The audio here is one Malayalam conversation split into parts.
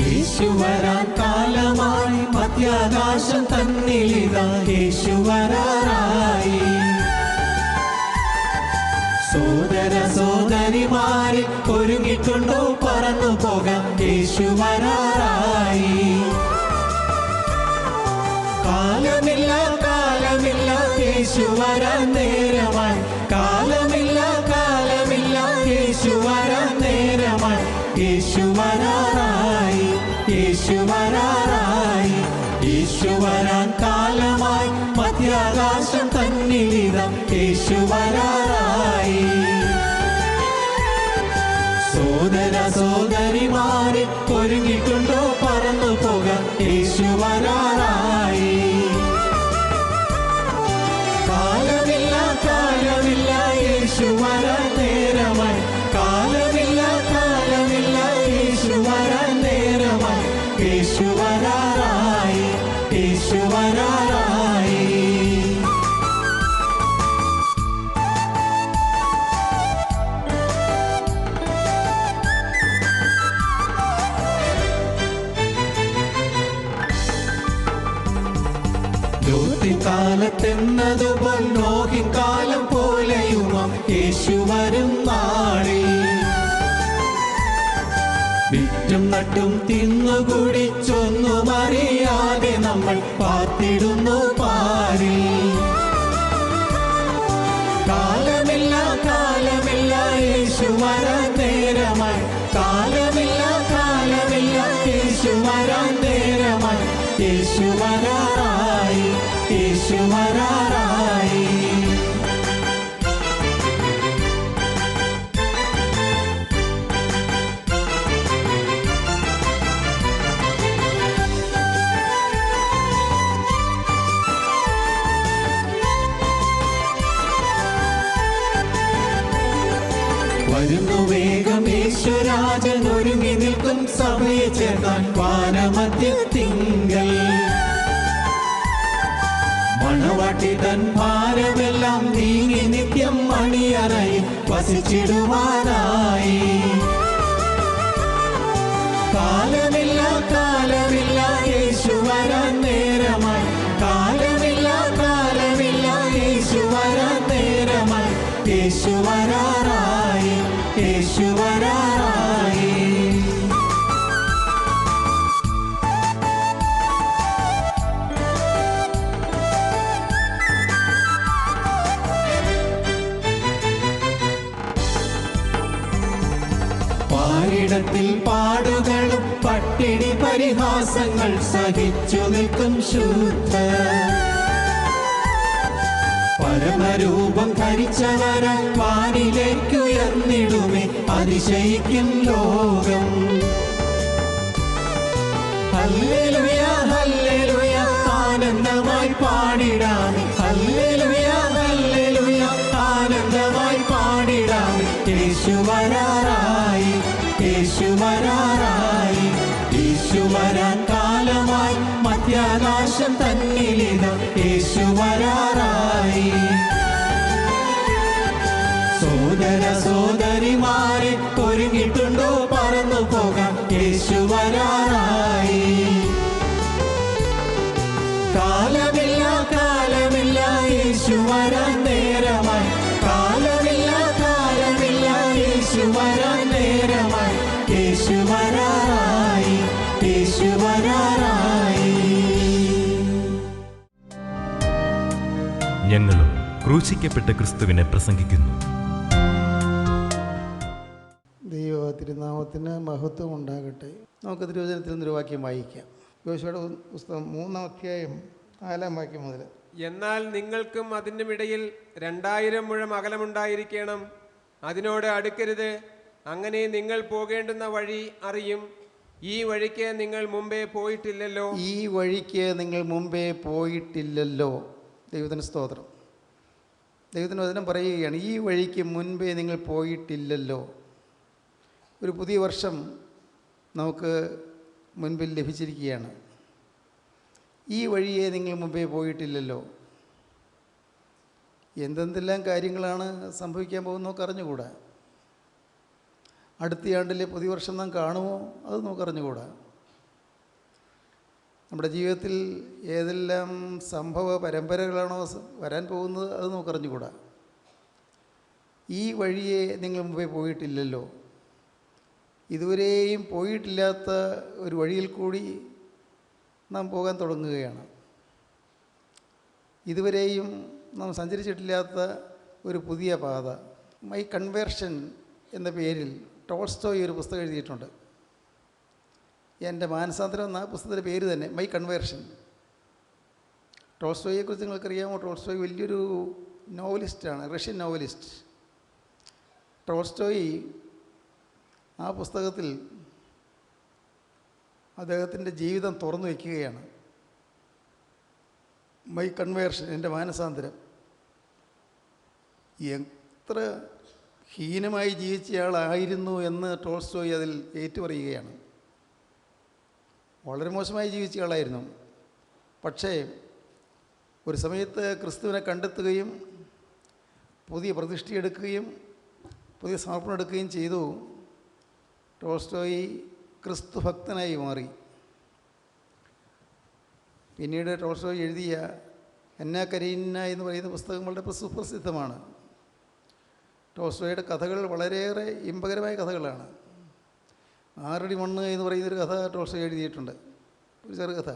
യേശു വരാൻ കാലമായി മധ്യാകാശം തന്നിലിതാ. യേശുവരാറായി സോദര സോദരിമാരെ ഒരുങ്ങിട്ടുണ്ടോ പറന്നു പോകാം. യേശുവരാറായി കാലമില്ല കാലമില്ല യേശു നേരമായി. കാലമില്ല കാലമില്ല യേശു നേരമായി. യേശു വരാറായി. യേശു യേശുവരാൻ കാലമായി മധ്യാകാശം തന്നിലിതം യേശു വരാറായി. സോദര സോദരിമാരെ ഒരുങ്ങിട്ടുണ്ടോ പറന്നു പോക യേശുവരാനായി കാലമില്ല കാലമില്ല യേശു വിറ്റും തിന്നു തിന്നുകുടിച്ചൊന്നും അറിയാതെ നമ്മൾ പാത്തിടുന്നു പാരി കാലമില്ല കാലമില്ല യേശു വരാൻ നേരമായി. കാലമില്ല കാലമില്ല യേശു വരാൻ നേരമായി. യേശു വരാറായി യേശു വരാറായി. മണവാട്ടി തൻ ഭാരമെല്ലാം നീങ്ങി നിത്യം മണിയറയിൽ വസിച്ചിടുവാനായി. കാലമില്ല പരിഹാസങ്ങൾ സഹിച്ചു നിൽക്കും ശുദ്ധ. പരമരൂപം ധരിച്ചവരാൻ വാനിലേക്കുയർന്നിടുമേ അതിശയിക്കും ലോകം. ഹല്ലേലൂയ. സോദര സോദരിമാരെ ഒരുങ്ങിട്ടുണ്ടോ? പറന്നു പോകാം. യേശു ക്രൂശിക്കപ്പെട്ട ക്രിസ്തുവിനെ പ്രസംഗിക്കുന്നു. ദൈവ തിരുനാമത്തിന് മഹത്വം ഉണ്ടാകട്ടെ. നമുക്ക് തിരുവചനത്തിൽ നിന്നൊരു വാക്യം വായിക്കാം. യോശുവയുടെ പുസ്തകം മൂന്നാം അധ്യായം നാലാം വാക്യം മുതൽ. എന്നാൽ നിങ്ങൾക്കും അതിനും ഇടയിൽ രണ്ടായിരം മുഴം അകലമുണ്ടായിരിക്കണം. അതിനോട് അടുക്കരുത്. അങ്ങനെ നിങ്ങൾ പോകേണ്ടുന്ന വഴി അറിയും. ഈ വഴിക്ക് നിങ്ങൾ മുമ്പേ പോയിട്ടില്ലല്ലോ. ഈ വഴിക്ക് നിങ്ങൾ മുമ്പേ പോയിട്ടില്ലല്ലോ. ദൈവത്തിന് സ്തോത്രം. ദൈവത്തിന് വചനം പറയുകയാണ് ഈ വഴിക്ക് മുൻപേ നിങ്ങൾ പോയിട്ടില്ലല്ലോ. ഒരു പുതിയ വർഷം നമുക്ക് മുൻപിൽ ലഭിച്ചിരിക്കുകയാണ്. ഈ വഴിയെ നിങ്ങൾ മുമ്പേ പോയിട്ടില്ലല്ലോ. എന്തെന്തെല്ലാം കാര്യങ്ങളാണ് സംഭവിക്കാൻ പോകുന്നതൊക്കെ അറിഞ്ഞുകൂടാ. അടുത്ത ആണ്ടിലെ പുതിയ വർഷം നാം കാണുമോ? അത് നമുക്ക് അറിഞ്ഞുകൂടാ. നമ്മുടെ ജീവിതത്തിൽ ഏതെല്ലാം സംഭവ പരമ്പരകളാണോ വരാൻ പോകുന്നത് അത് നമുക്ക് അറിഞ്ഞുകൂടാ. ഈ വഴിയെ നിങ്ങൾ മുമ്പേ പോയിട്ടില്ലല്ലോ. ഇതുവരെയും പോയിട്ടില്ലാത്ത ഒരു വഴിയിൽ കൂടി നാം പോകാൻ തുടങ്ങുകയാണ്. ഇതുവരെയും നാം സഞ്ചരിച്ചിട്ടില്ലാത്ത ഒരു പുതിയ പാത മൈ കൺവേർഷൻ എന്ന പേരിൽ ടോൾസ്റ്റോയ് ഒരു പുസ്തകം എഴുതിയിട്ടുണ്ട്. എന്റെ മാനസാന്തരം എന്ന പുസ്തകത്തിന്റെ പേര് തന്നെ മൈ കൺവേർഷൻ ടോൾസ്റ്റോയെക്കുറിച്ച് നിങ്ങൾക്കറിയാമോ? ടോൾസ്റ്റോയ് വലിയൊരു നോവലിസ്റ്റാണ് റഷ്യൻ നോവലിസ്റ്റ് ടോൾസ്റ്റോയി ആ പുസ്തകത്തിൽ അദ്ദേഹത്തിന്റെ ജീവിതം തുറന്നു വയ്ക്കുകയാണ്. മൈ കൺവേർഷൻ എന്റെ മാനസാന്തരം. എത്ര ഹീനമായി ജീവിച്ചയാളായിരുന്നു എന്ന് ടോൾസ്റ്റോയി അതിൽ ഏറ്റുപറയുകയാണ്. വളരെ മോശമായി ജീവിച്ച ആളായിരുന്നു. പക്ഷേ ഒരു സമയത്ത് ക്രിസ്തുവിനെ കണ്ടെത്തുകയും പുതിയ പ്രതിഷ്ഠയെടുക്കുകയും പുതിയ സമർപ്പണം എടുക്കുകയും ചെയ്തു. ടോൾസ്റ്റോയി ക്രിസ്തു ഭക്തനായി മാറി. പിന്നീട് ടോൾസ്റ്റോയ് എഴുതിയ എന്ന കരീന എന്ന് പറയുന്ന പുസ്തകം വളരെ പ്രസു- സുപ്രസിദ്ധമാണ്. ടോൾസ്റ്റോയുടെ കഥകൾ വളരെയേറെ ഇമ്പകരമായ കഥകളാണ്. ആറടി മണ്ണ് എന്ന് പറയുന്നൊരു കഥ ടോൾസ്റ്റോയ് എഴുതിയിട്ടുണ്ട്. ഒരു ചെറുകഥ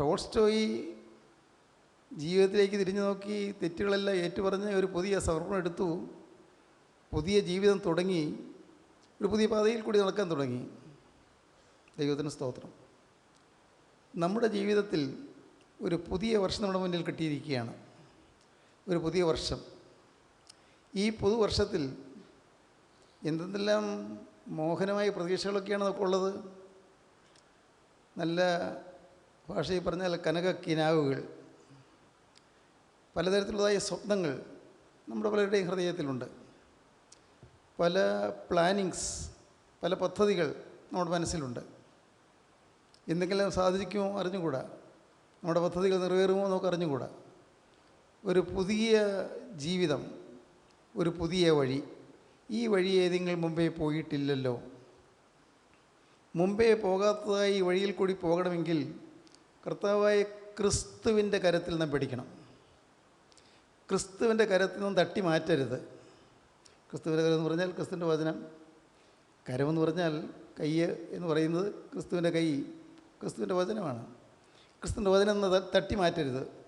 ടോൾസ്റ്റോയി ജീവിതത്തിലേക്ക് തിരിഞ്ഞു നോക്കി തെറ്റുകളെല്ലാം ഏറ്റുപറഞ്ഞ് ഒരു പുതിയ സമർപ്പണം എടുത്തു. പുതിയ ജീവിതം തുടങ്ങി. ഒരു പുതിയ പാതയിൽ കൂടി നടക്കാൻ തുടങ്ങി. ദൈവത്തിന് സ്തോത്രം. നമ്മുടെ ജീവിതത്തിൽ ഒരു പുതിയ വർഷം നമ്മുടെ മുന്നിൽ കിട്ടിയിരിക്കുകയാണ്. ഒരു പുതിയ വർഷം. ഈ പുതുവർഷത്തിൽ എന്തെല്ലാം മോഹനമായ പ്രതീക്ഷകളൊക്കെയാണ് നമുക്കുള്ളത് നല്ല ഭാഷയിൽ പറഞ്ഞാൽ കനക കിനാവുകൾ. പലതരത്തിലുള്ളതായ സ്വപ്നങ്ങൾ നമ്മുടെ പലരുടെയും ഹൃദയത്തിലുണ്ട്. പല പ്ലാനിങ്സ് പല പദ്ധതികൾ നമ്മുടെ മനസ്സിലുണ്ട്. എന്തെങ്കിലും സാധിക്കുമോ അറിഞ്ഞുകൂടാ? നമ്മുടെ പദ്ധതികൾ നിറവേറുമോ നമുക്ക് അറിഞ്ഞുകൂടാ? ഒരു പുതിയ ജീവിതം ഒരു പുതിയ വഴി ഈ വഴി ഏതെങ്കിലും മുമ്പേ പോയിട്ടില്ലല്ലോ. മുമ്പേ പോകാത്തതായി ഈ വഴിയിൽ കൂടി പോകണമെങ്കിൽ കർത്താവായ ക്രിസ്തുവിന്റെ കരത്തിൽ നിന്ന് പിടിക്കണം. ക്രിസ്തുവിന്റെ കരത്തിൽ നിന്നും തട്ടി മാറ്റരുത്. ക്രിസ്തുവിന്റെ കരം എന്ന് പറഞ്ഞാൽ ക്രിസ്തുവിന്റെ വചനം. കരമെന്ന് പറഞ്ഞാൽ കയ്യ് എന്ന് പറയുന്നത് ക്രിസ്തുവിന്റെ കൈ. ക്രിസ്തുവിന്റെ വചനമാണ്. ക്രിസ്തുവിന്റെ വചനം തട്ടി മാറ്റരുത്.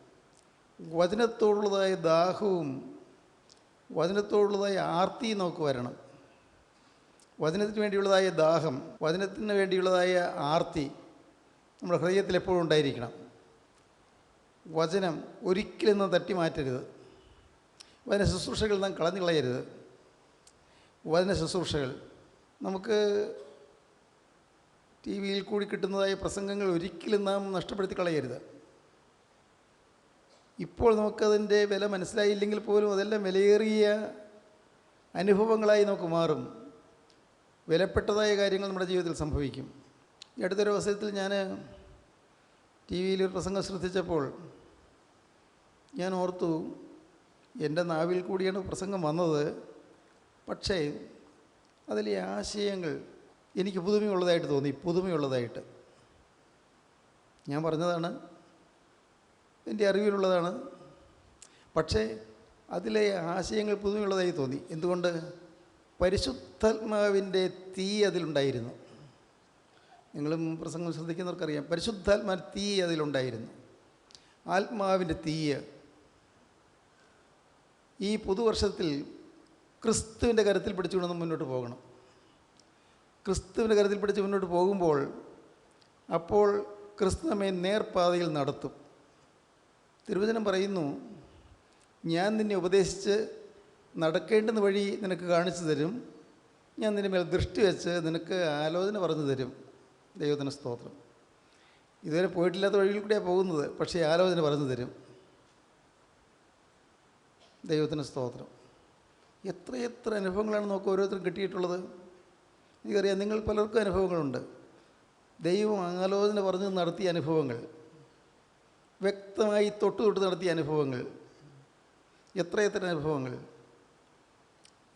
വചനത്തോടുള്ളതായ ദാഹവും വചനത്തോടുള്ളതായ ആർത്തി നമുക്ക് വരണം. വചനത്തിന് വേണ്ടിയുള്ളതായ ദാഹം വചനത്തിന് വേണ്ടിയുള്ളതായ ആർത്തി നമ്മുടെ ഹൃദയത്തിൽ എപ്പോഴും ഉണ്ടായിരിക്കണം. വചനം ഒരിക്കലും നാം തട്ടി മാറ്റരുത് വചന ശുശ്രൂഷകൾ നാം കളഞ്ഞു കളയരുത് വചന ശുശ്രൂഷകൾ നമുക്ക് ടി വിയിൽ കൂടി കിട്ടുന്നതായ പ്രസംഗങ്ങൾ ഒരിക്കലും നാം നഷ്ടപ്പെടുത്തി കളയരുത്. ഇപ്പോൾ നമുക്കതിന്റെ വില മനസ്സിലായില്ലെങ്കിൽ പോലും അതെല്ലാം വിലയേറിയ അനുഭവങ്ങളായി നമുക്ക് മാറും. വിലപ്പെട്ടതായ കാര്യങ്ങൾ നമ്മുടെ ജീവിതത്തിൽ സംഭവിക്കും. ഈ അടുത്തൊരു അവസരത്തിൽ ഞാൻ ടി വിയിൽ ഒരു പ്രസംഗം ശ്രദ്ധിച്ചപ്പോൾ ഞാൻ ഓർത്തു എന്റെ നാവിൽ കൂടിയാണ് പ്രസംഗം വന്നത്. പക്ഷേ അതിലെ ആശയങ്ങൾ എനിക്ക് പുതുമയുള്ളതായിട്ട് തോന്നി പുതുമയുള്ളതായിട്ട്. ഞാൻ പറഞ്ഞതാണ് എന്റെ അറിവിലുള്ളതാണ്. പക്ഷേ അതിലെ ആശയങ്ങൾ പുതുമയുള്ളതായി തോന്നി. എന്തുകൊണ്ട്? പരിശുദ്ധാത്മാവിന്റെ തീ അതിലുണ്ടായിരുന്നു. നിങ്ങളും പ്രസംഗം ശ്രദ്ധിക്കുന്നവർക്കറിയാം. പരിശുദ്ധാത്മാ തീ അതിലുണ്ടായിരുന്നു. ആത്മാവിന്റെ തീ. ഈ പുതുവർഷത്തിൽ ക്രിസ്തുവിന്റെ കരത്തിൽ പിടിച്ചുകൊണ്ട് മുന്നോട്ട് പോകണം. ക്രിസ്തുവിന്റെ കരത്തിൽ പിടിച്ച് മുന്നോട്ട് പോകുമ്പോൾ അപ്പോൾ ക്രിസ്തു നമ്മെ നേർപാതയിൽ നടത്തും. തിരുവചനം പറയുന്നു ഞാൻ നിന്നെ ഉപദേശിച്ച് നടക്കേണ്ടുന്ന വഴി നിനക്ക് കാണിച്ചു തരും. ഞാൻ നിന്റെ മേൽ ദൃഷ്ടി വെച്ച് നിനക്ക് ആലോചന പറഞ്ഞു തരും. ദൈവത്തിന് സ്തോത്രം. ഇതുവരെ പോയിട്ടില്ലാത്ത വഴിയിൽ കൂടെയാണ് പോകുന്നത് പക്ഷേ ആലോചന പറഞ്ഞു തരും. ദൈവത്തിന് സ്തോത്രം. എത്രയെത്ര അനുഭവങ്ങളാണ് നമുക്ക് ഓരോരുത്തരും കിട്ടിയിട്ടുള്ളത്. എനിക്കറിയാം നിങ്ങൾ പലർക്കും അനുഭവങ്ങളുണ്ട്. ദൈവം ആലോചന പറഞ്ഞ് നടത്തിയ അനുഭവങ്ങൾ. വ്യക്തമായി തൊട്ട് തൊട്ട് നടത്തിയ അനുഭവങ്ങൾ. എത്രയെത്ര അനുഭവങ്ങൾ.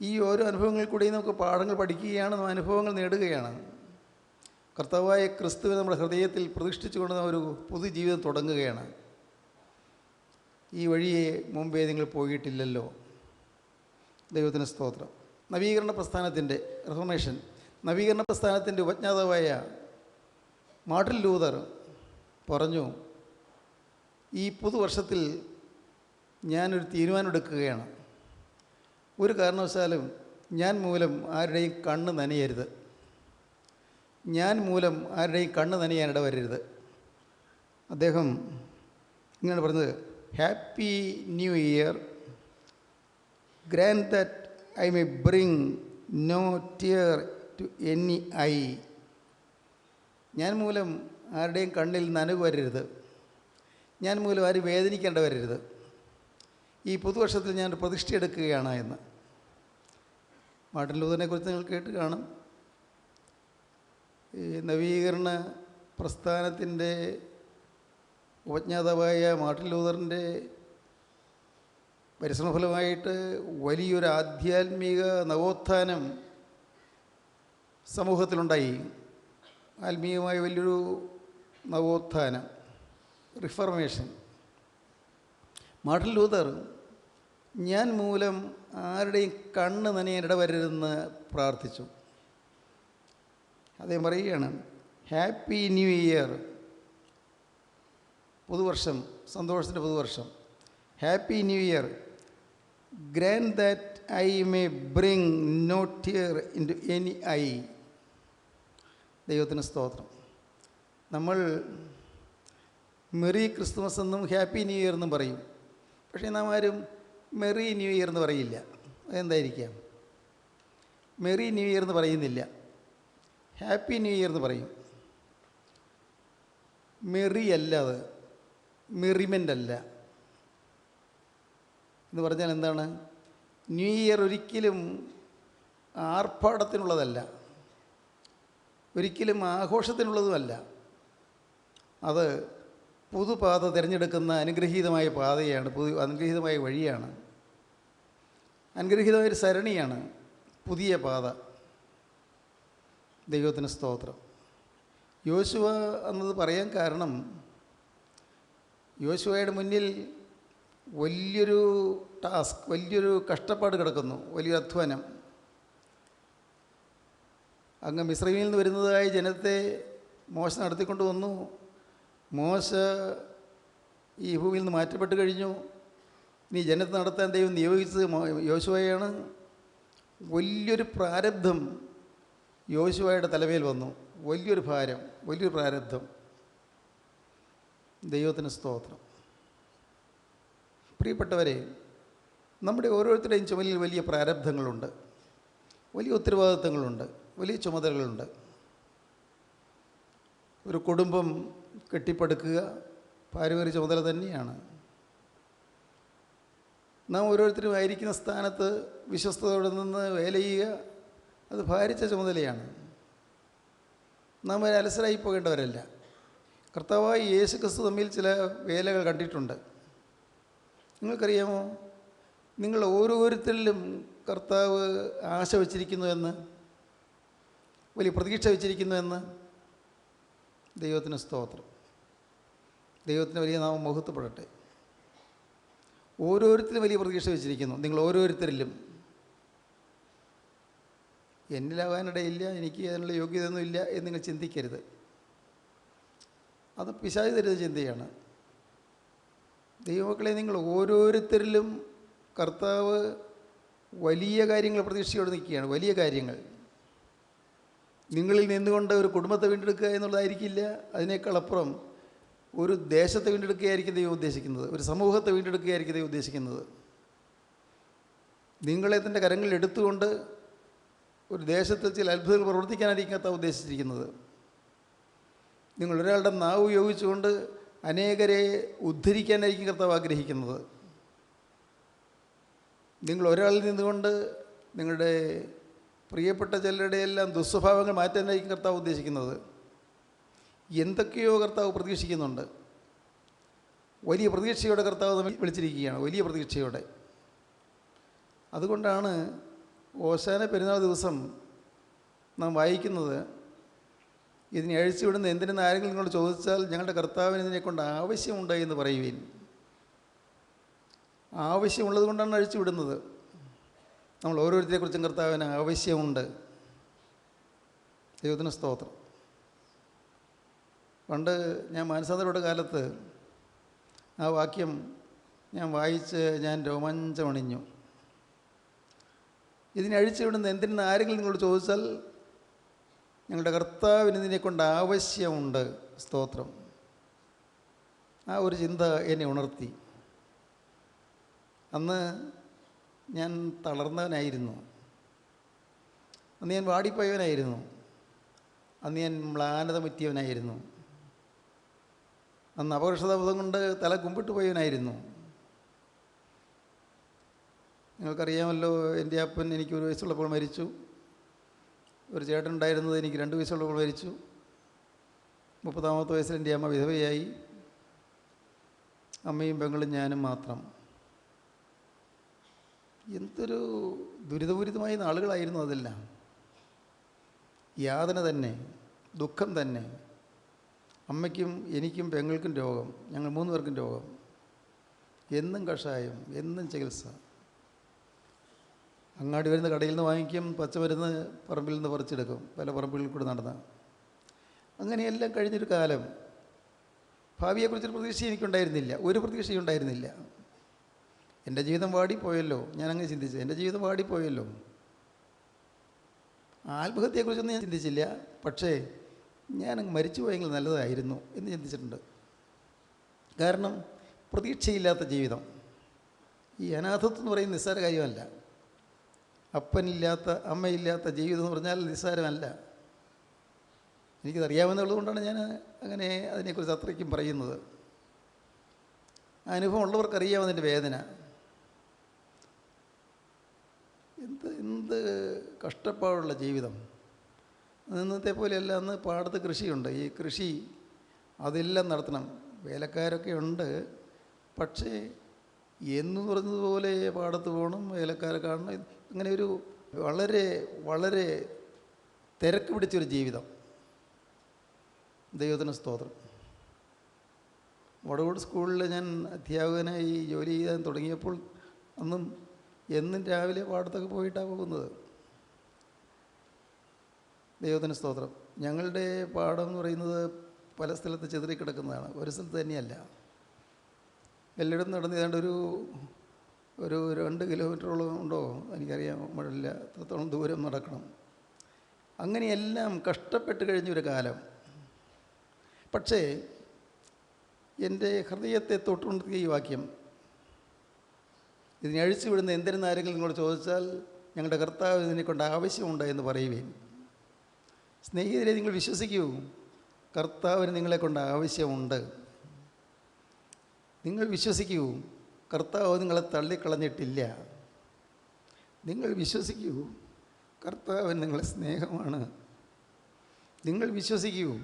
ഈ ഓരോ അനുഭവങ്ങളിൽ കൂടെയും നമുക്ക് പാഠങ്ങൾ പഠിക്കുകയാണ് നമ്മൾ അനുഭവങ്ങൾ നേടുകയാണ്. കർത്താവായ ക്രിസ്തുവിനെ നമ്മുടെ ഹൃദയത്തിൽ പ്രതിഷ്ഠിച്ചുകൊണ്ട് നാം ഒരു പുതുജീവിതം തുടങ്ങുകയാണ്. ഈ വഴിയെ മുമ്പേ നിങ്ങൾ പോയിട്ടില്ലല്ലോ. ദൈവത്തിന് സ്തോത്രം. നവീകരണ പ്രസ്ഥാനത്തിന്റെ റിഫർമേഷൻ. നവീകരണ പ്രസ്ഥാനത്തിന്റെ ഉപജ്ഞാതാവായ മാർട്ടിൻ ലൂതർ പറഞ്ഞു ഈ പുതുവർഷത്തിൽ ഞാനൊരു തീരുമാനമെടുക്കുകയാണ്. ഒരു കാരണവശാലും ഞാൻ മൂലം ആരുടെയും കണ്ണ് നനയരുത്. ഞാൻ മൂലം ആരുടെയും കണ്ണ് നനയാൻ ഇടവരരുത്. അദ്ദേഹം ഇങ്ങനെ പറഞ്ഞത് happy new year grant that I may bring no tear to any eye ഞാൻ മൂലം ആരുടെയും കണ്ണിൽ നനവ് വരരുത്. ഞാൻ മൂലം ആരും വേദനിക്കേണ്ട വരരുത് ഈ പുതുവർഷത്തിൽ ഞാൻ പ്രതിഷ്ഠ എടുക്കുകയാണ് എന്ന്. മാർട്ടിൻ ലൂതറിനെ കുറിച്ച് നിങ്ങൾ കേട്ട് കാണും. ഈ നവീകരണ പ്രസ്ഥാനത്തിന്റെ ഉപജ്ഞാതാവായ മാർട്ടിൻ ലൂതറിന്റെ പരിശ്രമഫലമായിട്ട് വലിയൊരു ആധ്യാത്മിക നവോത്ഥാനം സമൂഹത്തിലുണ്ടായി. ആത്മീയമായ വലിയൊരു നവോത്ഥാനം. റിഫർമേഷൻ മാർട്ടിൻ ലൂതർ ഞാൻ മൂലം ആരുടെയും കണ്ണ് നനയാൻ ഇടവരരുതെന്ന് പ്രാർത്ഥിച്ചു. അദ്ദേഹം പറയുകയാണ് ഹാപ്പി ന്യൂ ഇയർ പുതുവർഷം സന്തോഷത്തിന്റെ പുതുവർഷം. Happy new year grant that I may bring no tear in to any eye ദൈവത്തിന് സ്തോത്രം. നമ്മൾ മെറി ക്രിസ്മസ് എന്നും ഹാപ്പി ന്യൂ ഇയർ എന്നും പറയും. പക്ഷേ നാം ആരും മെറി ന്യൂ ഇയർ എന്ന് പറയില്ല. അതെന്തായിരിക്കാം? മെറി ന്യൂ ഇയർ എന്ന് പറയുന്നില്ല. ഹാപ്പി ന്യൂ ഇയർ എന്ന് പറയും. മെറി അല്ല അത്. മെറിമെന്റ് അല്ല. എന്ന് പറഞ്ഞാൽ എന്താണ്? ന്യൂ ഇയർ ഒരിക്കലും ആർഭാടത്തിനുള്ളതല്ല. ഒരിക്കലും ആഘോഷത്തിനുള്ളതുമല്ല. അത് പുതുപാത തിരഞ്ഞെടുക്കുന്ന അനുഗ്രഹീതമായ പാതയാണ് പുതു അനുഗ്രഹീതമായ വഴിയാണ്. അനുഗ്രഹീതമായ ഒരു സരണിയാണ് പുതിയ പാത. ദൈവത്തിന് സ്തോത്രം. യോശുവ എന്നത് പറയാൻ കാരണം യോശുവയുടെ മുന്നിൽ വലിയൊരു ടാസ്ക് വലിയൊരു കഷ്ടപ്പാട് കിടക്കുന്നു വലിയൊരു അധ്വാനം. അങ്ങ് മിശ്രമിൽ നിന്ന് വരുന്നതായ ജനത്തെ മോശം നടത്തിക്കൊണ്ട് വന്നു മോശ ഈ ഭൂമിയിൽ നിന്ന് മാറ്റപ്പെട്ട് കഴിഞ്ഞു. ഇനി ജനത്തെ നടത്താൻ ദൈവം നിയോഗിച്ചത് യോശുവയാണ്. വലിയൊരു പ്രാരബ്ധം യോശുവയുടെ തലമേൽ വന്നു. വലിയൊരു ഭാരം വലിയൊരു പ്രാരബ്ധം. ദൈവത്തിന് സ്തോത്രം. പ്രിയപ്പെട്ടവരെ നമ്മുടെ ഓരോരുത്തരുടെയും ചുമലിൽ വലിയ പ്രാരബ്ധങ്ങളുണ്ട്. വലിയ ഉത്തരവാദിത്തങ്ങളുണ്ട്. വലിയ ചുമതലകളുണ്ട്. ഒരു കുടുംബം കെട്ടിപ്പടുക്കുക പാരമ്പര്യ ചുമതല തന്നെയാണ്. നാം ഓരോരുത്തരും ആയിരിക്കുന്ന സ്ഥാനത്ത് വിശ്വസ്തയോടെ നിന്ന് വേല ചെയ്യുക അത് ഭാരിച്ച ചുമതലയാണ്. നാം ഒരു അലസരായി പോകേണ്ടവരല്ല. കർത്താവായി യേശു ക്രിസ്തു തമ്മിൽ ചില വേലകൾ കണ്ടിട്ടുണ്ട്. നിങ്ങൾക്കറിയാമോ? നിങ്ങൾ ഓരോരുത്തരിലും കർത്താവ് ആശ വച്ചിരിക്കുന്നുവെന്ന് വലിയ പ്രതീക്ഷ വച്ചിരിക്കുന്നുവെന്ന് ദൈവത്തിന് സ്തോത്രം. ദൈവത്തിന് വലിയ നാമം മഹത്വപ്പെടട്ടെ. ഓരോരുത്തരും വലിയ പ്രതീക്ഷ വെച്ചിരിക്കുന്നു. നിങ്ങൾ ഓരോരുത്തരിലും. എന്നിലാകാനിടയില്ല എനിക്ക് അതിനുള്ള യോഗ്യതയൊന്നും ഇല്ല എന്ന് നിങ്ങൾ ചിന്തിക്കരുത്. അത് പിശാചി തരുന്ന ചിന്തയാണ്. ദൈവമക്കളെ നിങ്ങൾ ഓരോരുത്തരിലും കർത്താവ് വലിയ കാര്യങ്ങൾ പ്രതീക്ഷയോടെ നിൽക്കുകയാണ്. വലിയ കാര്യങ്ങൾ. നിങ്ങളിൽ നിന്നുകൊണ്ട് ഒരു കുടുംബത്തെ വീണ്ടെടുക്കുക എന്നുള്ളതായിരിക്കില്ല. അതിനേക്കാളപ്പുറം ഒരു ദേശത്തെ വീണ്ടെടുക്കുകയായിരിക്കും ദൈവം ഉദ്ദേശിക്കുന്നത്. ഒരു സമൂഹത്തെ വീണ്ടെടുക്കുകയായിരിക്കും ദൈവം ഉദ്ദേശിക്കുന്നത്. നിങ്ങളെ തന്റെ കരങ്ങളിൽ എടുത്തുകൊണ്ട് ഒരു ദേശത്ത് ചില അത്ഭുതങ്ങൾ പ്രവർത്തിക്കാനായിരിക്കും ഉദ്ദേശിച്ചിരിക്കുന്നത്. നിങ്ങൾ ഒരാളുടെ നാവ് ഉപയോഗിച്ചുകൊണ്ട് അനേകരെ ഉദ്ധരിക്കാനായിരിക്കും കർത്താവ് ആഗ്രഹിക്കുന്നത്. നിങ്ങൾ ഒരാളിൽ നിന്നുകൊണ്ട് നിങ്ങളുടെ പ്രിയപ്പെട്ട ചിലരുടെ എല്ലാം ദുസ്വഭാവങ്ങൾ മാറ്റാനായിരിക്കും കർത്താവ് ഉദ്ദേശിക്കുന്നത്. എന്തൊക്കെയോ കർത്താവ് പ്രതീക്ഷിക്കുന്നുണ്ട്. വലിയ പ്രതീക്ഷയോടെ കർത്താവ് നമ്മെ വിളിച്ചിരിക്കുകയാണ്. വലിയ പ്രതീക്ഷയോടെ. അതുകൊണ്ടാണ് ഓശാന പെരുന്നാൾ ദിവസം നാം വായിക്കുന്നത് ഇതിനെ അഴിച്ചുവിടുന്ന എന്തിനെന്ന് ആരെങ്കിലും നിങ്ങളോട് ചോദിച്ചാൽ ഞങ്ങളുടെ കർത്താവിന് ഇതിനെക്കൊണ്ട് ആവശ്യമുണ്ട് എന്ന് പറയുവേൻ. ആവശ്യമുള്ളത് കൊണ്ടാണ് അഴിച്ചുവിടുന്നത് നമ്മൾ ഓരോരുത്തരെക്കുറിച്ചും കർത്താവിന് ആവശ്യമുണ്ട്. ദൈവത്തിന് സ്തോത്രം. പണ്ട് ഞാൻ മാനസാന്തരയുടെ കാലത്ത് ആ വാക്യം ഞാൻ വായിച്ച് ഞാൻ രോമാഞ്ചമണിഞ്ഞു. ഇതിനെ അഴിച്ചുവിടുന്ന എന്തിനെന്ന് ആരെങ്കിലും നിങ്ങളോട് ചോദിച്ചാൽ ഞങ്ങളുടെ കർത്താവിന് ഇതിനെ കൊണ്ട് ആവശ്യമുണ്ട്. സ്തോത്രം. ആ ഒരു ചിന്ത എന്നെ ഉണർത്തി. അന്ന് ഞാൻ തളർന്നവനായിരുന്നു. അന്ന് ഞാൻ വാടിപ്പോയവനായിരുന്നു. അന്ന് ഞാൻ മ്ലാനത പറ്റിയവനായിരുന്നു അന്ന് അപകർഷതാബോധം കൊണ്ട് തല കുമ്പിട്ട് പോയവനായിരുന്നു. നിങ്ങൾക്കറിയാമല്ലോ എന്റെ അപ്പൻ എനിക്ക് ഒരു വയസ്സുള്ളപ്പോൾ മരിച്ചു. ഒരു ചേട്ടൻ ഉണ്ടായിരുന്നത് എനിക്ക് രണ്ട് വയസ്സുള്ളപ്പോൾ മരിച്ചു. മുപ്പതാമത്തെ വയസ്സിൽ എന്റെ അമ്മ വിധവയായി. അമ്മയും പെങ്ങളും ഞാനും മാത്രം. എന്തൊരു ദുരിതപൂരിതമായ നാളുകളായിരുന്നു അതെല്ലാം. യാതന തന്നെ ദുഃഖം തന്നെ. അമ്മയ്ക്കും എനിക്കും പെങ്ങൾക്കും രോഗം ഞങ്ങൾ മൂന്ന് പേർക്കും രോഗം. എന്നും കഷായം എന്നും ചികിത്സ. അങ്ങാടി വരുന്ന കടയിൽ നിന്ന് വാങ്ങിക്കും പച്ചമരുന്ന് പറമ്പിൽ നിന്ന് പറിച്ചെടുക്കും പല പറമ്പുകളിൽ കൂടെ നടന്ന്. അങ്ങനെയെല്ലാം കഴിഞ്ഞൊരു കാലം. ഭാവിയെക്കുറിച്ചൊരു പ്രതീക്ഷ എനിക്കുണ്ടായിരുന്നില്ല ഒരു പ്രതീക്ഷയും ഉണ്ടായിരുന്നില്ല. എന്റെ ജീവിതം വാടിപ്പോയല്ലോ. ഞാൻ അങ്ങനെ ചിന്തിച്ചു. എന്റെ ജീവിതം വാടിപ്പോയല്ലോ. ആത്മഹത്യയെക്കുറിച്ചൊന്നും ഞാൻ ചിന്തിച്ചില്ല. പക്ഷേ ഞാൻ മരിച്ചു പോയെങ്കിൽ നല്ലതായിരുന്നു എന്ന് ചിന്തിച്ചിട്ടുണ്ട്. കാരണം പ്രതീക്ഷയില്ലാത്ത ജീവിതം. ഈ അനാഥത്വം എന്ന് പറയുന്നത് നിസ്സാര കാര്യമല്ല. അപ്പനില്ലാത്ത അമ്മയില്ലാത്ത ജീവിതം എന്ന് പറഞ്ഞാൽ നിസ്സാരമല്ല. എനിക്കതറിയാവുന്നുള്ളത് കൊണ്ടാണ് ഞാൻ അങ്ങനെ അതിനെക്കുറിച്ച് അത്രയ്ക്കും പറയുന്നത്. അനുഭവം ഉള്ളവർക്കറിയാവുന്നതിന്റെ വേദന. എന്ത് എന്ത് കഷ്ടപ്പാടുള്ള ജീവിതം. ഇന്നത്തെ പോലെയല്ല അന്ന് പാടത്ത് കൃഷിയുണ്ട്. ഈ കൃഷി അതെല്ലാം നടത്തണം. വേലക്കാരൊക്കെ ഉണ്ട്. പക്ഷേ എന്ന് പറഞ്ഞതുപോലെ പാടത്ത് പോകണം വേലക്കാരെ കാണണം അങ്ങനെ ഒരു വളരെ വളരെ തിരക്ക് പിടിച്ചൊരു ജീവിതം. ദൈവത്തിന് സ്തോത്രം. വടവൂട് സ്കൂളിൽ ഞാൻ അധ്യാപകനായി ജോലി ചെയ്യാൻ തുടങ്ങിയപ്പോൾ അന്നും എന്നും രാവിലെ പാടത്തൊക്കെ പോയിട്ടാണ് പോകുന്നത്. ദൈവത്തിന് സ്തോത്രം. ഞങ്ങളുടെ പാടം എന്ന് പറയുന്നത് പല സ്ഥലത്ത് ചെതറിക്കിടക്കുന്നതാണ് ഒരു സ്ഥലത്ത് തന്നെയല്ല. എല്ലായിടത്തും നടന്ന് ഏതാണ്ട് ഒരു ഒരു രണ്ട് കിലോമീറ്ററോളം ഉണ്ടോ? എനിക്കറിയാം. പാടില്ല അത്രത്തോളം ദൂരം നടക്കണം. അങ്ങനെയെല്ലാം കഷ്ടപ്പെട്ട് കഴിഞ്ഞൊരു കാലം. പക്ഷേ എന്റെ ഹൃദയത്തെ തൊട്ടുകൊണ്ടിരിക്കുക ഈ വാക്യം ഇതിനെ അഴിച്ചു വിടുന്ന എന്തിനും നിങ്ങൾ ചോദിച്ചാൽ ഞങ്ങളുടെ കർത്താവ് ഇതിനെ കൊണ്ട് ആവശ്യമുണ്ട് എന്ന് പറയുവേൻ. സ്നേഹിതരെ നിങ്ങൾ വിശ്വസിക്കൂ. കർത്താവിന് നിങ്ങളെ കൊണ്ട് ആവശ്യമുണ്ട്. നിങ്ങൾ വിശ്വസിക്കൂ. കർത്താവ് നിങ്ങളെ തള്ളിക്കളഞ്ഞിട്ടില്ല. നിങ്ങൾ വിശ്വസിക്കൂ. കർത്താവിന് നിങ്ങളെ സ്നേഹമാണ്. നിങ്ങൾ വിശ്വസിക്കൂ.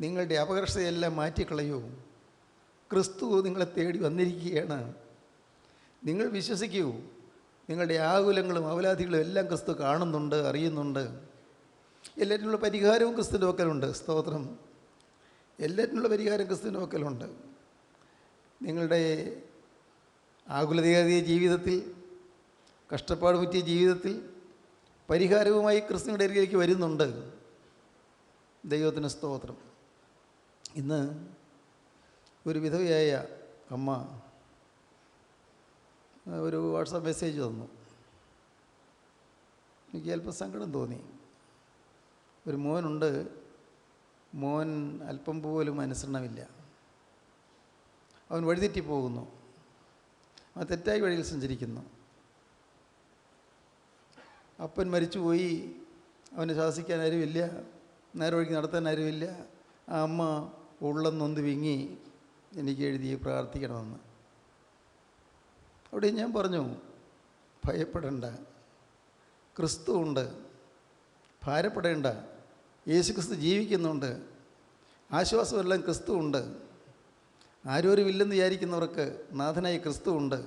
നിങ്ങളുടെ അപകർഷതയെല്ലാം മാറ്റിക്കളയൂ. ക്രിസ്തു നിങ്ങളെ തേടി വന്നിരിക്കുകയാണ്. നിങ്ങൾ വിശ്വസിക്കൂ. നിങ്ങളുടെ ആകുലങ്ങളും അവലാദികളും എല്ലാം ക്രിസ്തു കാണുന്നുണ്ട് അറിയുന്നുണ്ട്. എല്ലാറ്റിനുള്ള പരിഹാരവും ക്രിസ്തുവിന്റെ വക്കലുണ്ട് സ്തോത്രം. എല്ലാറ്റിനുള്ള പരിഹാരം ക്രിസ്തുവിന്റെ വക്കലുണ്ട് നിങ്ങളുടെ ആകുലതയേറിയ ജീവിതത്തിൽ കഷ്ടപ്പാട് പറ്റിയ ജീവിതത്തിൽ പരിഹാരവുമായി ക്രിസ്തുവിന്റെ അരികിലേക്ക് വരുന്നുണ്ട്. ദൈവത്തിന് സ്തോത്രം. ഇന്ന് ഒരു വിധവയായ അമ്മ ഒരു വാട്സാപ്പ് മെസ്സേജ് തന്നു. എനിക്ക് അല്പം സങ്കടം തോന്നി. ഒരു മോനുണ്ട്. മോൻ അല്പം പോലും അനുസരണമില്ല. അവൻ വഴിതെറ്റി പോകുന്നു. അവൻ തെറ്റായി വഴിയിൽ സഞ്ചരിക്കുന്നു. അപ്പൻ മരിച്ചുപോയി. അവനെ ശാസിക്കാൻ ആരുമില്ല. നേരവഴിക്ക് നടത്താൻ ആരുമില്ല. ആ അമ്മ ഉള്ളെന്നൊന്ന് വിങ്ങി എനിക്ക് എഴുതി പ്രാർത്ഥിക്കണമെന്ന്. അവിടെ ഞാൻ പറഞ്ഞു ഭയപ്പെടേണ്ട. ക്രിസ്തു ഉണ്ട് ഭാരപ്പെടേണ്ട. യേശു ക്രിസ്തു ജീവിക്കുന്നുണ്ട്. ആശ്വാസമെല്ലാം ക്രിസ്തു ഉണ്ട് ആരോരുമില്ലെന്ന് വിചാരിക്കുന്നവർക്ക് നാഥനായി ക്രിസ്തു ഉണ്ട്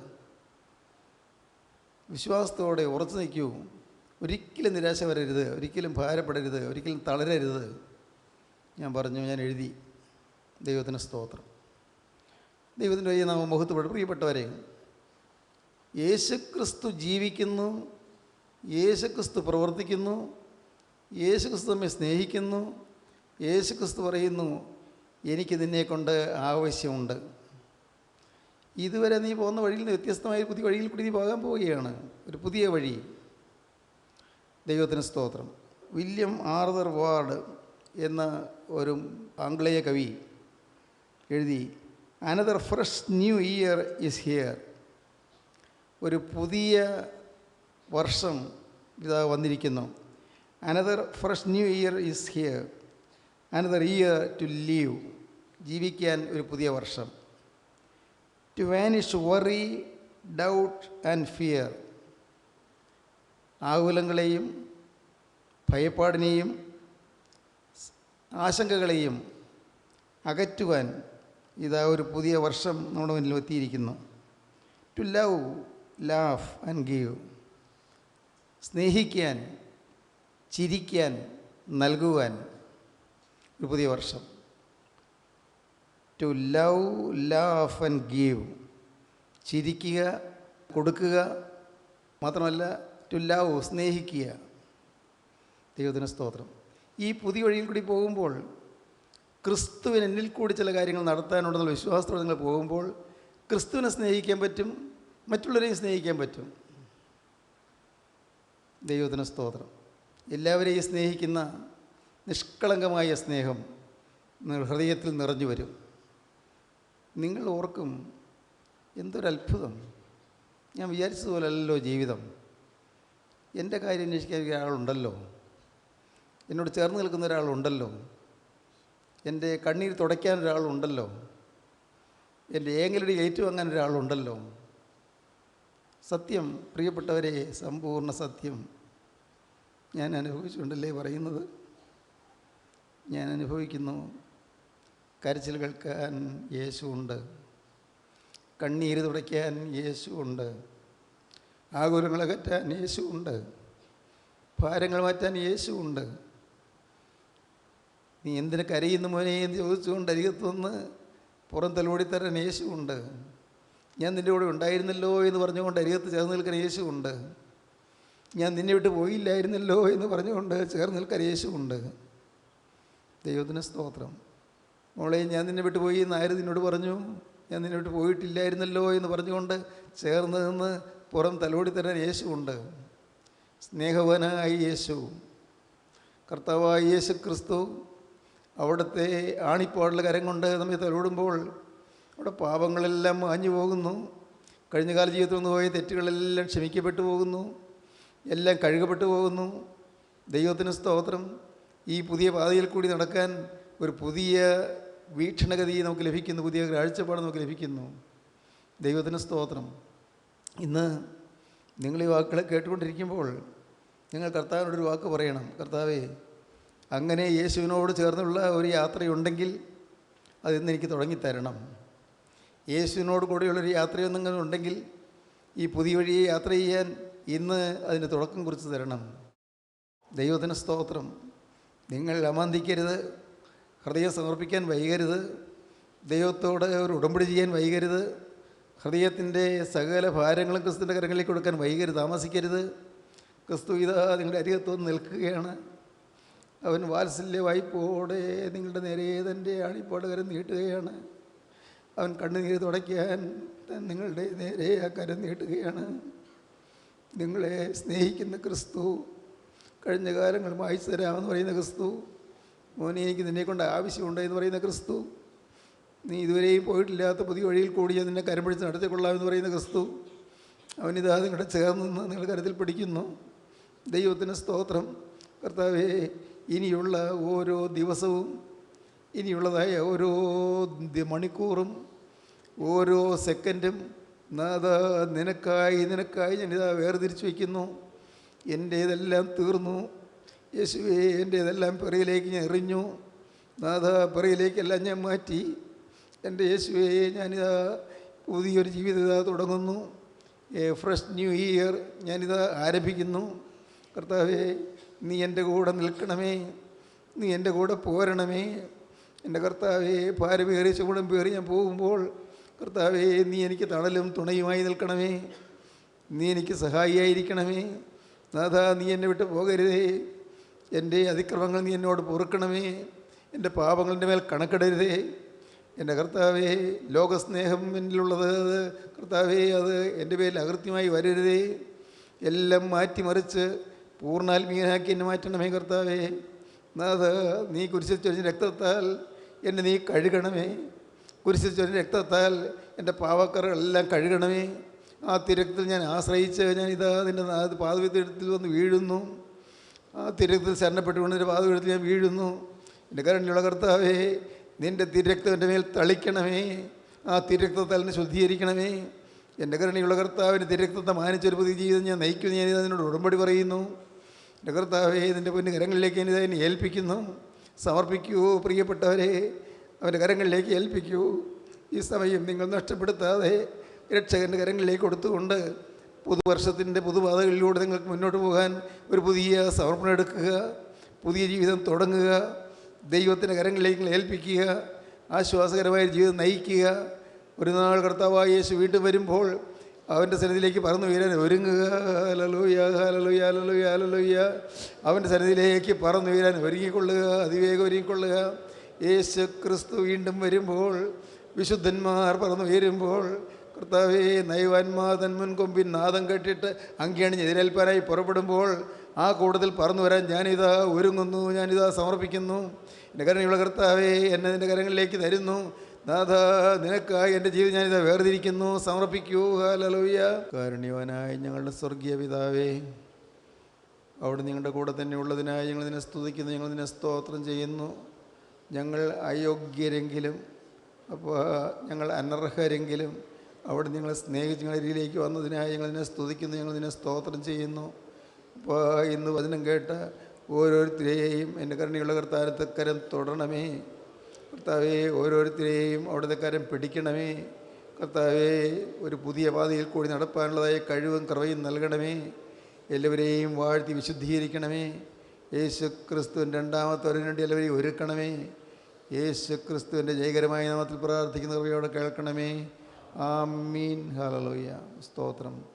വിശ്വാസത്തോടെ ഉറച്ചു നിൽക്കൂ. ഒരിക്കലും നിരാശ വരരുത്. ഒരിക്കലും ഭാരപ്പെടരുത്. ഒരിക്കലും തളരരുത്. ഞാൻ പറഞ്ഞു ഞാൻ എഴുതി. ദൈവത്തിന് സ്തോത്രം. ദൈവത്തിന്റെ നാമം മുഖത്ത് പ്രിയപ്പെട്ടവരെ യേശുക്രിസ്തു ജീവിക്കുന്നു യേശുക്രിസ്തു പ്രവർത്തിക്കുന്നു യേശുക്രിസ്തു നമ്മെ സ്നേഹിക്കുന്നു. യേശുക്രിസ്തു പറയുന്നു എനിക്ക് നിന്നെക്കൊണ്ട് ആവശ്യമുണ്ട്. ഇതുവരെ നീ പോകുന്ന വഴിയിൽ നിന്ന് വ്യത്യസ്തമായ പുതിയ വഴിയിൽ കൂടി നീ പോകാൻ പോവുകയാണ്. ഒരു പുതിയ വഴി. ദൈവത്തിന് സ്തോത്രം. വില്യം ആർതർ വാർഡ് എന്ന ഒരു ആംഗ്ലേയ കവി എഴുതി another fresh new year is here ഒരു പുതിയ വർഷം ഇതാ വന്നിരിക്കുന്നു. Another fresh new year is here another year to live ജീവിക്കാൻ ഒരു പുതിയ വർഷം. To vanish worry doubt and fear ആകുലങ്ങളെയും ഭയപ്പാടിനെയും ആശങ്കകളെയും അകറ്റുവാൻ ഇതാ ഒരു പുതിയ വർഷം നമ്മുടെ മുന്നിൽ എത്തിയിരിക്കുന്നു. To love laugh and give സ്നേഹിക്കാൻ ചിരിക്കാൻ നൽകുവാൻ. ഒരു പുതിയ വർഷം. To love laugh and give ചിരിക്കുക കൊടുക്കുക. മാത്രമല്ല ടു ലവ് സ്നേഹിക്കുക. ദൈവത്തിന് സ്തോത്രം. ഈ പുതിയ വഴിയിൽ കൂടി പോകുമ്പോൾ ക്രിസ്തുവിന് കൂടി ചില കാര്യങ്ങൾ നടത്താനുണ്ടെന്നുള്ള വിശ്വാസത്തോടെ നിങ്ങൾ പോകുമ്പോൾ ക്രിസ്തുവിനെ സ്നേഹിക്കാൻ പറ്റും മറ്റുള്ളവരെയും സ്നേഹിക്കാൻ പറ്റും. ദൈവത്തിന് സ്തോത്രം. എല്ലാവരെയും സ്നേഹിക്കുന്ന നിഷ്കളങ്കമായ സ്നേഹം ഹൃദയത്തിൽ നിറഞ്ഞു വരും. നിങ്ങൾ ഓർക്കും എന്തൊരത്ഭുതം. ഞാൻ വിചാരിച്ചതുപോലല്ലോ ജീവിതം. എന്റെ കാര്യം അന്വേഷിക്കാൻ ഒരാളുണ്ടല്ലോ. എന്നോട് ചേർന്ന് നിൽക്കുന്ന ഒരാളുണ്ടല്ലോ. എന്റെ കണ്ണീർ തുടയ്ക്കാൻ ഒരാളുണ്ടല്ലോ. എന്റെ ഏങ്ങലടി ഏറ്റുവാങ്ങാൻ ഒരാളുണ്ടല്ലോ. സത്യം പ്രിയപ്പെട്ടവരെ സമ്പൂർണ സത്യം. ഞാൻ അനുഭവിച്ചുകൊണ്ടല്ലേ പറയുന്നത്? ഞാൻ അനുഭവിക്കുന്നു കരച്ചിൽ കേൾക്കാൻ യേശുണ്ട് കണ്ണീര് തുടയ്ക്കാൻ യേശുണ്ട് ആകുലങ്ങൾ അകറ്റാൻ ഉണ്ട്. ഭാരങ്ങൾ മാറ്റാൻ യേശുണ്ട് നീ എന്തിനു കരയുന്നു മോനെ എന്ന് ചോദിച്ചുകൊണ്ട് അരികത്തുനിന്ന് പുറം തലോടിത്തരാൻ യേശുവുണ്ട് ഞാൻ നിന്റെ കൂടെ ഉണ്ടായിരുന്നല്ലോ എന്ന് പറഞ്ഞുകൊണ്ട് അരികത്ത് ചേർന്ന് നിൽക്കാൻ യേശുണ്ട് ഞാൻ നിന്നെ വിട്ട് പോയില്ലായിരുന്നല്ലോ എന്ന് പറഞ്ഞുകൊണ്ട് ചേർന്ന് നിൽക്കാൻ യേശുണ്ട് ദൈവത്തിന് സ്തോത്രം. മോളെ ഞാൻ നിന്നെ വിട്ട് പോയി എന്ന് ആര് നിന്നോട് പറഞ്ഞു? ഞാൻ നിന്നെ വിട്ട് പോയിട്ടില്ലായിരുന്നല്ലോ എന്ന് പറഞ്ഞുകൊണ്ട് ചേർന്ന് നിന്ന് പുറം തലോടി തരാൻ യേശുണ്ട് സ്നേഹവനായ യേശു. കർത്താവായ യേശു ക്രിസ്തു അവിടുത്തെ ആണിപ്പാടുള്ള കരം കൊണ്ട് നമ്മെ തലോടുമ്പോൾ അവിടെ പാപങ്ങളെല്ലാം മാഞ്ഞു പോകുന്നു. കഴിഞ്ഞ കാല ജീവിതത്തിൽ നിന്ന് പോയ തെറ്റുകളെല്ലാം ക്ഷമിക്കപ്പെട്ടു പോകുന്നു. എല്ലാം കഴുകപ്പെട്ടു പോകുന്നു. ദൈവത്തിന് സ്തോത്രം. ഈ പുതിയ പാതയിൽ കൂടി നടക്കാൻ ഒരു പുതിയ വീക്ഷണഗതി നമുക്ക് ലഭിക്കുന്നു. പുതിയ കാഴ്ചപ്പാട് നമുക്ക് ലഭിക്കുന്നു. ദൈവത്തിന് സ്തോത്രം. ഇന്ന് നിങ്ങൾ ഈ വാക്കുകളെ കേട്ടുകൊണ്ടിരിക്കുമ്പോൾ നിങ്ങൾ കർത്താവിനോടൊരു വാക്ക് പറയണം. കർത്താവേ അങ്ങനെ യേശുവിനോട് ചേർന്നുള്ള ഒരു യാത്രയുണ്ടെങ്കിൽ അതിന്ന് എനിക്ക് തുടങ്ങിത്തരണം. യേശുവിനോട് കൂടെയുള്ളൊരു യാത്രയൊന്നും ഉണ്ടെങ്കിൽ ഈ പുതിയ വഴിയെ യാത്ര ചെയ്യാൻ ഇന്ന് അതിന്റെ തുടക്കം കുറിച്ച് തരണം. ദൈവത്തിന് സ്തോത്രം. നിങ്ങൾ അമാന്തിക്കരുത്. ഹൃദയം സമർപ്പിക്കാൻ വൈകരുത്. ദൈവത്തോട് ഒരു ഉടമ്പടി ചെയ്യാൻ വൈകരുത്. ഹൃദയത്തിന്റെ സകല ഭാരങ്ങളും ക്രിസ്തുവിന്റെ കരങ്ങളിൽ കൊടുക്കാൻ വൈകരുത്. താമസിക്കരുത്. ക്രിസ്തു ഇതാ നിങ്ങളുടെ അരികത്ത് നിൽക്കുകയാണ്. അവൻ വാത്സല്യ വായ്പോടെ നിങ്ങളുടെ നേരെ തന്റെ ആണിപ്പോടെ കരം നീട്ടുകയാണ്. അവൻ കണ്ണുനീര് തുടയ്ക്കാൻ നിങ്ങളുടെ നേരെ ആ കരം നീട്ടുകയാണ്. നിങ്ങളെ സ്നേഹിക്കുന്ന ക്രിസ്തു കഴിഞ്ഞ കാലങ്ങൾ വായിച്ചു തരാമെന്ന് പറയുന്ന ക്രിസ്തു മോനെ എനിക്ക് നിന്നെക്കൊണ്ട് ആവശ്യമുണ്ട് എന്ന് പറയുന്ന ക്രിസ്തു നീ ഇതുവരെയും പോയിട്ടില്ലാത്ത പുതിയ വഴിയിൽ കൂടി ഞാൻ നിന്നെ കരം പിടിച്ച് നടത്തിക്കൊള്ളാമെന്ന് പറയുന്ന ക്രിസ്തു അവനിതാ നിങ്ങളുടെ ചേർന്ന് നിങ്ങൾ കരത്തിൽ പിടിക്കുന്നു. ദൈവത്തിന് സ്തോത്രം. കർത്താവേ ഇനിയുള്ള ഓരോ ദിവസവും ഇനിയുള്ളതായ ഓരോ മണിക്കൂറും ഓരോ സെക്കൻഡും നാഥ നിനക്കായി നിനക്കായി ഞാനിതാ വേർതിരിച്ച് വയ്ക്കുന്നു. എന്റേതെല്ലാം തീർന്നു. യേശുവേ എന്റേതെല്ലാം പിറയിലേക്ക് ഞാൻ എറിഞ്ഞു. നാഥ പിറയിലേക്കെല്ലാം ഞാൻ മാറ്റി. എന്റെ യേശുവേ ഞാനിതാ പുതിയൊരു ജീവിതം ഇതാ തുടങ്ങുന്നു. ഫ്രഷ് ന്യൂ ഇയർ ഞാനിതാ ആരംഭിക്കുന്നു. കർത്താവേ നീ എന്റെ കൂടെ നിൽക്കണമേ. നീ എന്റെ കൂടെ പോരണമേ. എന്റെ കർത്താവേ ഭാരമേറിയ ചൂടും പേറി ഞാൻ പോകുമ്പോൾ കർത്താവേ നീ എനിക്ക് തണലും തുണയുമായി നിൽക്കണമേ. നീ എനിക്ക് സഹായിയായിരിക്കണമേ. നാഥ നീ എന്നെ വിട്ട് പോകരുതേ. എന്റെ അതിക്രമങ്ങൾ നീ എന്നോട് പൊറുക്കണമേ. എന്റെ പാപങ്ങളുടെ മേൽ കണക്കിടരുതേ. എന്റെ കർത്താവേ ലോകസ്നേഹം എന്നിലുള്ളത് അത് കർത്താവേ അത് എന്റെ പേരിൽ അകൃത്യമായി വരരുതേ. എല്ലാം മാറ്റിമറിച്ച് പൂർണാത്മീയനാക്കി എന്നെ മാറ്റണമേ കർത്താവേ. നാഥ നീ കുരിശിച്ചൊഴിഞ്ഞ രക്തത്താൽ എന്നെ നീ കഴുകണമേ. കുരിശിൽ ചൊരിഞ്ഞ രക്തത്താൽ എന്റെ പാവക്കറകളെല്ലാം കഴുകണമേ. ആ തിരക്കത്തിൽ ഞാൻ ആശ്രയിച്ച് ഞാൻ ഇതാ നിന്റെ പാതവിത്തിൽ വന്ന് വീഴുന്നു. ആ തിരക്കത്തിൽ ശരണപ്പെട്ടുകൊണ്ട് എന്റെ പാതവിടത്തിൽ ഞാൻ വീഴുന്നു. എന്റെ കരണിലുള്ള കർത്താവേ നിന്റെ തിരക്തം എന്റെ മേൽ തളിക്കണമേ. ആ തിരക്തത്താൽ എന്നെ ശുദ്ധീകരിക്കണമേ. എന്റെ കരണിയുള്ള കർത്താവിന്റെ തിരക്തത്തെ മാനിച്ചൊരു പുതിയ ജീവിതം ഞാൻ നയിക്കുന്നു ഞാൻ അതിനോട് ഉടമ്പടി പറയുന്നു. എന്റെ കർത്താവേ നിന്റെ പൊന്നു കരങ്ങളിലേക്ക് ഞാൻ ഏൽപ്പിക്കുന്നു. സമർപ്പിക്കൂ പ്രിയപ്പെട്ടവരെ. അവന്റെ കരങ്ങളിലേക്ക് ഏൽപ്പിക്കൂ. ഈ സമയം നിങ്ങൾ നഷ്ടപ്പെടുത്താതെ രക്ഷകന്റെ കരങ്ങളിലേക്ക് കൊടുത്തുകൊണ്ട് പുതുവർഷത്തിന്റെ പുതുപാതകളിലൂടെ നിങ്ങൾക്ക് മുന്നോട്ട് പോകാൻ ഒരു പുതിയ സമർപ്പണം എടുക്കുക പുതിയ ജീവിതം തുടങ്ങുക ദൈവത്തിന്റെ കരങ്ങളിലേക്ക് ഏൽപ്പിക്കുക ആശ്വാസകരമായ ജീവിതം നയിക്കുക. ഒരു നാൾ കർത്താവായ യേശു വീണ്ടും വരുമ്പോൾ അവന്റെ സന്നിധിയിലേക്ക് പറന്നു വീരാൻ ഒരുങ്ങുക ഹലലൂയ ഹലലൂയ ഹലലൂയ ഹലലൂയ അവന്റെ സന്നിധിയിലേക്ക് പറന്നു വീരാൻ ഒരുങ്ങിക്കൊള്ളുക അതിവേഗം ഒരുങ്ങിക്കൊള്ളുക. യേശു ക്രിസ്തു വീണ്ടും വരുമ്പോൾ വിശുദ്ധന്മാർ പറന്നു വീരുമ്പോൾ കർത്താവേ നയവാന്മാർ തൻ മുൻകൊമ്പിൻ നാദം കെട്ടിട്ട് അങ്കിയണിഞ്ഞ് എതിരേൽപ്പാനായി പുറപ്പെടുമ്പോൾ ആ കൂടുതൽ പറന്നു വരാൻ ഞാനിതാ ഒരുങ്ങുന്നു ഞാനിതാ സമർപ്പിക്കുന്നു. എന്റെ കരണിയുള്ള കർത്താവേ എന്നെ നിന്റെ കരങ്ങളിലേക്ക് തരുന്നു. നാഥ നിനക്കായി എന്റെ ജീവിതം ഞാനിത് വേർതിരിക്കുന്നു. സമർപ്പിക്കൂ. ഹാലലൂയ കാരുണ്യവാനായ ഞങ്ങളുടെ സ്വർഗീയ പിതാവേ അവിടെ നിങ്ങളുടെ കൂടെ തന്നെ ഉള്ളതിനായി ഞങ്ങൾ നിന്നെ സ്തുതിക്കുന്നു ഞങ്ങൾ നിന്നെ സ്തോത്രം ചെയ്യുന്നു. ഞങ്ങൾ അയോഗ്യരെങ്കിലും അപ്പോൾ ഞങ്ങൾ അനർഹരെങ്കിലും അവിടെ നിങ്ങളെ സ്നേഹിച്ച് ഞങ്ങളുടെ രീതിയിലേക്ക് വന്നതിനായി ഞങ്ങൾ നിന്നെ സ്തുതിക്കുന്നു ഞങ്ങൾ നിന്നെ സ്തോത്രം ചെയ്യുന്നു. അപ്പോൾ ഇന്ന് വചനം കേട്ട ഓരോരുത്തരെയും എന്റെ കരുണയുള്ള കർത്താരത്തെ കരം തൊടണമേ. കർത്താവെ ഓരോരുത്തരെയും അവിടുത്തെ കാര്യം പിടിക്കണമേ. കർത്താവെ ഒരു പുതിയ പാതയിൽ കൂടി നടപ്പാനുള്ളതായ കഴിവും കറവയും നൽകണമേ. എല്ലാവരെയും വാഴ്ത്തി വിശുദ്ധീകരിക്കണമേ. യേശു ക്രിസ്തുവിന്റെ രണ്ടാമത്തെ വരവിന് വേണ്ടി എല്ലാവരെയും ഒരുക്കണമേ. യേശു ക്രിസ്തുവിന്റെ ജയകരമായ നാമത്തിൽ പ്രാർത്ഥിക്കുന്ന കൃപയോടെ കേൾക്കണമേ. മീൻ ഹലലോയ സ്തോത്രം.